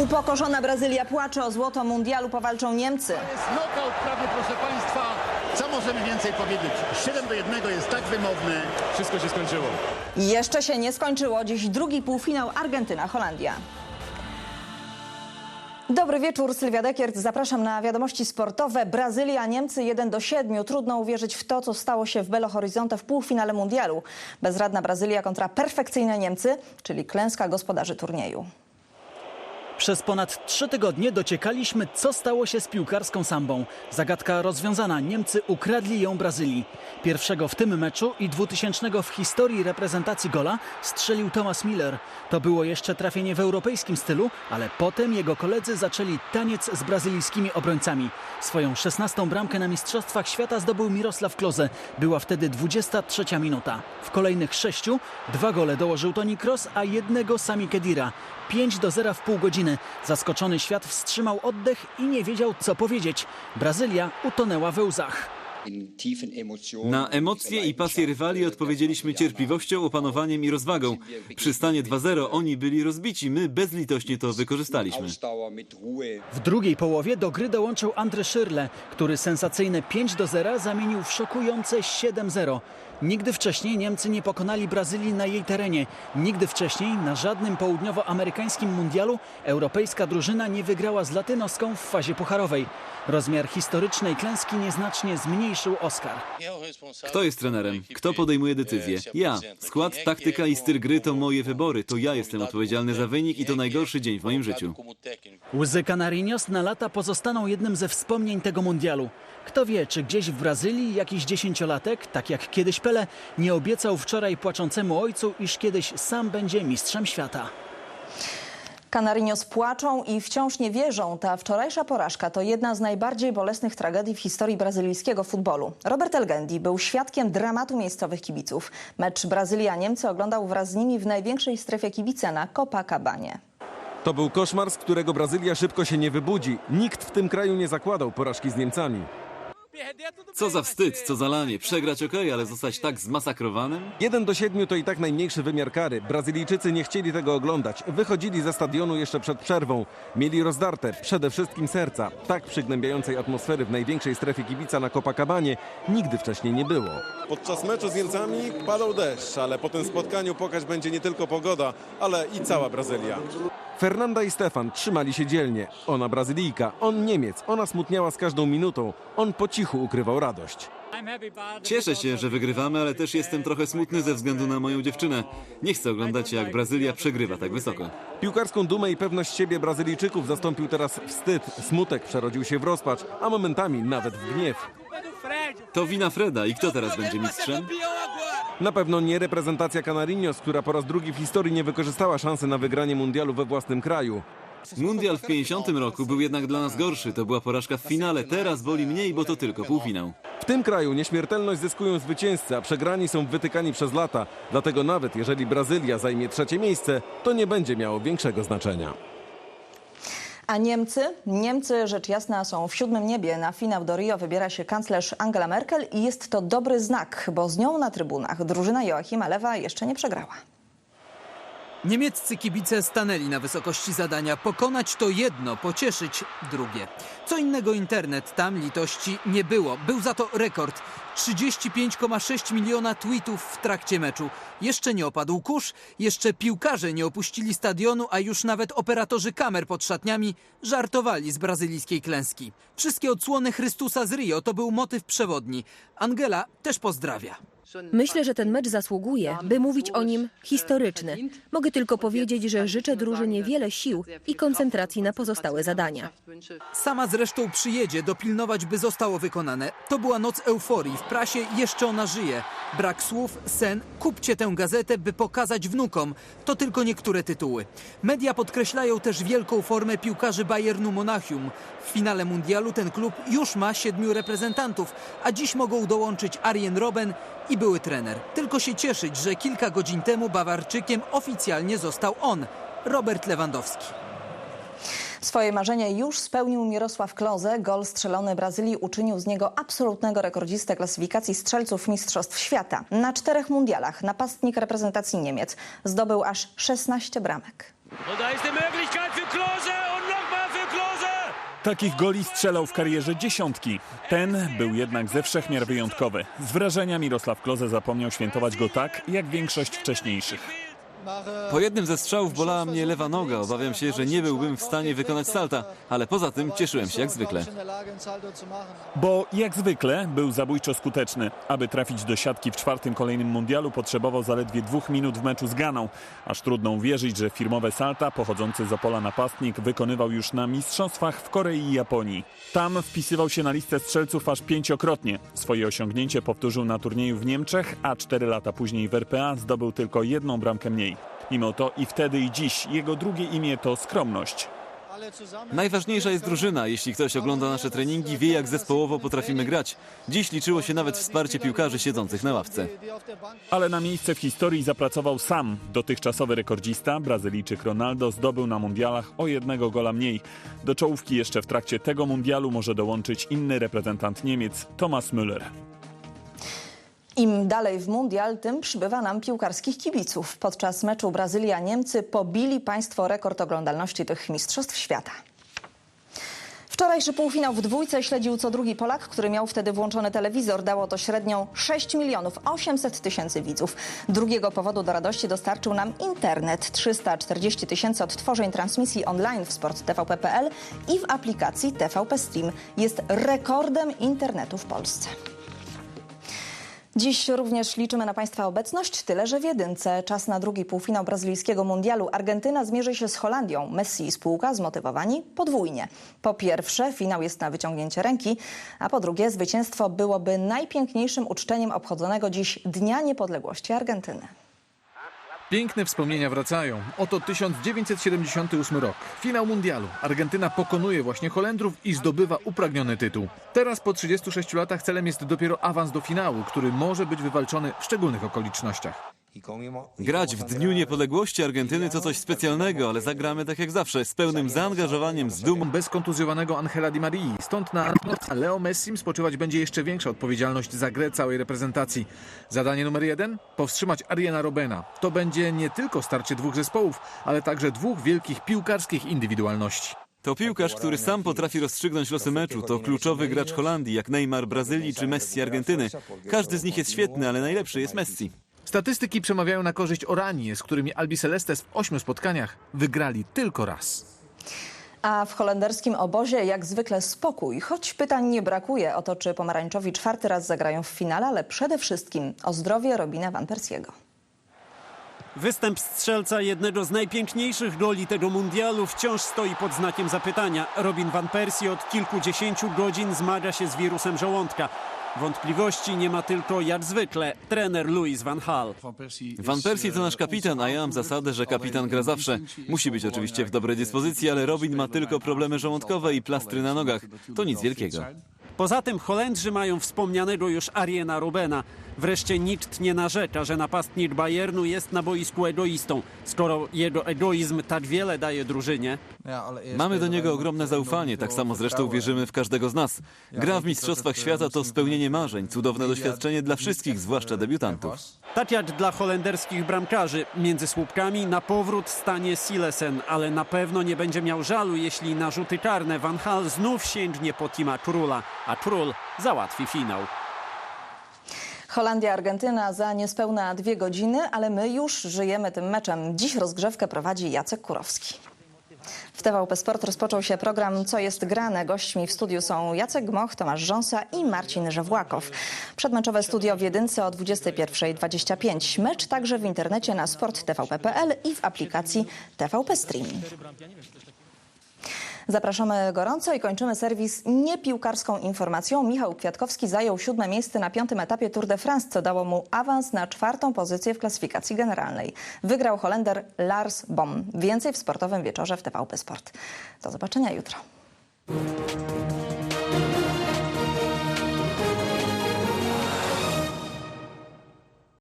Upokorzona Brazylia płacze o złoto mundialu, powalczą Niemcy. jest knockout prawie, proszę Państwa. Co możemy więcej powiedzieć? 7 do 1 jest tak wymowny. Wszystko się skończyło. Jeszcze się nie skończyło. Dziś drugi półfinał Argentyna-Holandia. Dobry wieczór, Sylwia Dekiert. Zapraszam na wiadomości sportowe. Brazylia, Niemcy 1 do 7. Trudno uwierzyć w to, co stało się w Belo Horizonte w półfinale mundialu. Bezradna Brazylia kontra perfekcyjne Niemcy, czyli klęska gospodarzy turnieju. Przez ponad trzy tygodnie dociekaliśmy, co stało się z piłkarską sambą. Zagadka rozwiązana. Niemcy ukradli ją Brazylii. Pierwszego w tym meczu i 2000 w historii reprezentacji gola strzelił Thomas Miller. To było jeszcze trafienie w europejskim stylu, ale potem jego koledzy zaczęli taniec z brazylijskimi obrońcami. Swoją 16 bramkę na Mistrzostwach Świata zdobył Mirosław Klose. Była wtedy 23 minuta. W kolejnych sześciu dwa gole dołożył Toni Kroos, a jednego Sami Kedira. 5 do 0 w pół godziny. Zaskoczony świat wstrzymał oddech i nie wiedział, co powiedzieć. Brazylia utonęła we łzach. Na emocje i pasję rywali odpowiedzieliśmy cierpliwością, opanowaniem i rozwagą. Przy stanie 2-0 oni byli rozbici, my bezlitośnie to wykorzystaliśmy. W drugiej połowie do gry dołączył Andre Schürrle, który sensacyjne 5 do 0 zamienił w szokujące 7-0. Nigdy wcześniej Niemcy nie pokonali Brazylii na jej terenie. Nigdy wcześniej na żadnym południowoamerykańskim mundialu europejska drużyna nie wygrała z latynoską w fazie pucharowej. Rozmiar historycznej klęski nieznacznie zmniejszył Oscar. Kto jest trenerem? Kto podejmuje decyzje? Ja. Skład, taktyka i styl gry to moje wybory. To ja jestem odpowiedzialny za wynik i to najgorszy dzień w moim życiu. Łzy Canarinos na lata pozostaną jednym ze wspomnień tego mundialu. Kto wie, czy gdzieś w Brazylii jakiś dziesięciolatek, tak jak kiedyś Pele, nie obiecał wczoraj płaczącemu ojcu, iż kiedyś sam będzie mistrzem świata. Canarinos płaczą i wciąż nie wierzą. Ta wczorajsza porażka to jedna z najbardziej bolesnych tragedii w historii brazylijskiego futbolu. Robert Elgendi był świadkiem dramatu miejscowych kibiców. Mecz Brazylia-Niemcy oglądał wraz z nimi w największej strefie kibice na Copacabanie. To był koszmar, z którego Brazylia szybko się nie wybudzi. Nikt w tym kraju nie zakładał porażki z Niemcami. Co za wstyd, co za lanie. Przegrać okej, ale zostać tak zmasakrowanym? 1 do 7 to i tak najmniejszy wymiar kary. Brazylijczycy nie chcieli tego oglądać. Wychodzili ze stadionu jeszcze przed przerwą. Mieli rozdarte przede wszystkim serca. Tak przygnębiającej atmosfery w największej strefie kibica na Copacabanie nigdy wcześniej nie było. Podczas meczu z Niemcami padał deszcz, ale po tym spotkaniu pokaź będzie nie tylko pogoda, ale i cała Brazylia. Fernanda i Stefan trzymali się dzielnie. Ona Brazylijka, on Niemiec. Ona smutniała z każdą minutą. On po cichu ukrywał radość. Cieszę się, że wygrywamy, ale też jestem trochę smutny ze względu na moją dziewczynę. Nie chcę oglądać, jak Brazylia przegrywa tak wysoko. Piłkarską dumę i pewność siebie Brazylijczyków zastąpił teraz wstyd. Smutek przerodził się w rozpacz, a momentami nawet w gniew. To wina Freda i kto teraz będzie mistrzem? Na pewno nie reprezentacja Canarinos, która po raz drugi w historii nie wykorzystała szansy na wygranie mundialu we własnym kraju. Mundial w 50 roku był jednak dla nas gorszy. To była porażka w finale. Teraz boli mniej, bo to tylko półfinał. W tym kraju nieśmiertelność zyskują zwycięzcy, a przegrani są wytykani przez lata. Dlatego nawet jeżeli Brazylia zajmie trzecie miejsce, to nie będzie miało większego znaczenia. A Niemcy? Niemcy, rzecz jasna, są w siódmym niebie. Na finał do Rio wybiera się kanclerz Angela Merkel i jest to dobry znak, bo z nią na trybunach drużyna Joachima Lewa jeszcze nie przegrała. Niemieccy kibice stanęli na wysokości zadania. Pokonać to jedno, pocieszyć drugie. Co innego internet, tam litości nie było. Był za to rekord. 35,6 miliona tweetów w trakcie meczu. Jeszcze nie opadł kurz, jeszcze piłkarze nie opuścili stadionu, a już nawet operatorzy kamer pod szatniami żartowali z brazylijskiej klęski. Wszystkie odsłony Chrystusa z Rio to był motyw przewodni. Angela też pozdrawia. Myślę, że ten mecz zasługuje, by mówić o nim historyczny. Mogę tylko powiedzieć, że życzę drużynie wiele sił i koncentracji na pozostałe zadania. Sama zresztą przyjedzie dopilnować, by zostało wykonane. To była noc euforii. W prasie jeszcze ona żyje. Brak słów, sen. Kupcie tę gazetę, by pokazać wnukom. To tylko niektóre tytuły. Media podkreślają też wielką formę piłkarzy Bayernu Monachium. W finale mundialu ten klub już ma siedmiu reprezentantów, a dziś mogą dołączyć Arjen Robben i były trener. Tylko się cieszyć, że kilka godzin temu Bawarczykiem oficjalnie został on, Robert Lewandowski. Swoje marzenie już spełnił Mirosław Kloze. Gol strzelony Brazylii uczynił z niego absolutnego rekordzistę klasyfikacji strzelców Mistrzostw Świata. Na czterech mundialach napastnik reprezentacji Niemiec zdobył aż 16 bramek. Takich goli strzelał w karierze dziesiątki. Ten był jednak ze wszechmiar wyjątkowy. Z wrażenia Mirosław Kloze zapomniał świętować go tak, jak większość wcześniejszych. Po jednym ze strzałów bolała mnie lewa noga. Obawiam się, że nie byłbym w stanie wykonać salta, ale poza tym cieszyłem się jak zwykle. Bo jak zwykle był zabójczo skuteczny. Aby trafić do siatki w czwartym kolejnym mundialu potrzebował zaledwie dwóch minut w meczu z Ganą. Aż trudno uwierzyć, że firmowe salta pochodzący z Opola napastnik wykonywał już na mistrzostwach w Korei i Japonii. Tam wpisywał się na listę strzelców aż pięciokrotnie. Swoje osiągnięcie powtórzył na turnieju w Niemczech, a cztery lata później w RPA zdobył tylko jedną bramkę mniej. Mimo to i wtedy i dziś jego drugie imię to skromność. Najważniejsza jest drużyna. Jeśli ktoś ogląda nasze treningi, wie jak zespołowo potrafimy grać. Dziś liczyło się nawet wsparcie piłkarzy siedzących na ławce. Ale na miejsce w historii zapracował sam. Dotychczasowy rekordzista, Brazylijczyk Ronaldo, zdobył na mundialach o jednego gola mniej. Do czołówki jeszcze w trakcie tego mundialu może dołączyć inny reprezentant Niemiec, Thomas Müller. Im dalej w mundial, tym przybywa nam piłkarskich kibiców. Podczas meczu Brazylia-Niemcy pobili państwo rekord oglądalności tych mistrzostw świata. Wczorajszy półfinał w dwójce śledził co drugi Polak, który miał wtedy włączony telewizor. Dało to średnią 6 milionów 800 tysięcy widzów. Drugiego powodu do radości dostarczył nam internet. 340 tysięcy odtworzeń transmisji online w Sport TVP.pl i w aplikacji TVP Stream. Jest rekordem internetu w Polsce. Dziś również liczymy na Państwa obecność, tyle że w jedynce. Czas na drugi półfinał brazylijskiego mundialu. Argentyna zmierzy się z Holandią. Messi i spółka zmotywowani podwójnie. Po pierwsze, finał jest na wyciągnięcie ręki, a po drugie, zwycięstwo byłoby najpiękniejszym uczczeniem obchodzonego dziś Dnia Niepodległości Argentyny. Piękne wspomnienia wracają. Oto 1978 rok. Finał mundialu. Argentyna pokonuje właśnie Holendrów i zdobywa upragniony tytuł. Teraz po 36 latach celem jest dopiero awans do finału, który może być wywalczony w szczególnych okolicznościach. Grać w Dniu Niepodległości Argentyny to coś specjalnego, ale zagramy tak jak zawsze, z pełnym zaangażowaniem, z dumą. Bez kontuzjowanego Angela Di Marii. Stąd na Leo Messim spoczywać będzie jeszcze większa odpowiedzialność za grę całej reprezentacji. Zadanie numer jeden? Powstrzymać Ariana Robena. To będzie nie tylko starcie dwóch zespołów, ale także dwóch wielkich piłkarskich indywidualności. To piłkarz, który sam potrafi rozstrzygnąć losy meczu. To kluczowy gracz Holandii, jak Neymar Brazylii czy Messi Argentyny. Każdy z nich jest świetny, ale najlepszy jest Messi. Statystyki przemawiają na korzyść Oranii, z którymi Albi Celestes w ośmiu spotkaniach wygrali tylko raz. A w holenderskim obozie jak zwykle spokój, choć pytań nie brakuje o to, czy pomarańczowi czwarty raz zagrają w finale, ale przede wszystkim o zdrowie Robina Van Persiego. Występ strzelca jednego z najpiękniejszych goli tego mundialu wciąż stoi pod znakiem zapytania. Robin van Persie od kilkudziesięciu godzin zmaga się z wirusem żołądka. Wątpliwości nie ma tylko, jak zwykle, trener Louis van Gaal. Van Persie to nasz kapitan, a ja mam zasadę, że kapitan gra zawsze. Musi być oczywiście w dobrej dyspozycji, ale Robin ma tylko problemy żołądkowe i plastry na nogach. To nic wielkiego. Poza tym Holendrzy mają wspomnianego już Ariena Robena. Wreszcie nikt nie narzeka, że napastnik Bayernu jest na boisku egoistą. Skoro jego egoizm tak wiele daje drużynie, Mamy do niego ogromne zaufanie, tak samo zresztą wierzymy w każdego z nas. Gra w Mistrzostwach Świata to spełnienie marzeń, cudowne doświadczenie dla wszystkich, zwłaszcza debiutantów. tak jak dla holenderskich bramkarzy, między słupkami na powrót stanie Silesen, ale na pewno nie będzie miał żalu, jeśli na rzuty karne Van Hal znów sięgnie po Tima Króla, a Król załatwi finał. Holandia-Argentyna za niespełna dwie godziny, ale my już żyjemy tym meczem. Dziś rozgrzewkę prowadzi Jacek Kurowski. W TVP Sport rozpoczął się program Co jest grane. Gośćmi w studiu są Jacek Gmoch, Tomasz Rząsa i Marcin Żewłakow. Przedmeczowe studio w jedynce o 21.25. Mecz także w internecie na sporttvp.pl i w aplikacji TVP Stream. Zapraszamy gorąco i kończymy serwis niepiłkarską informacją. Michał Kwiatkowski zajął siódme miejsce na piątym etapie Tour de France, co dało mu awans na czwartą pozycję w klasyfikacji generalnej. Wygrał Holender Lars Bom. Więcej w sportowym wieczorze w TVP Sport. Do zobaczenia jutro.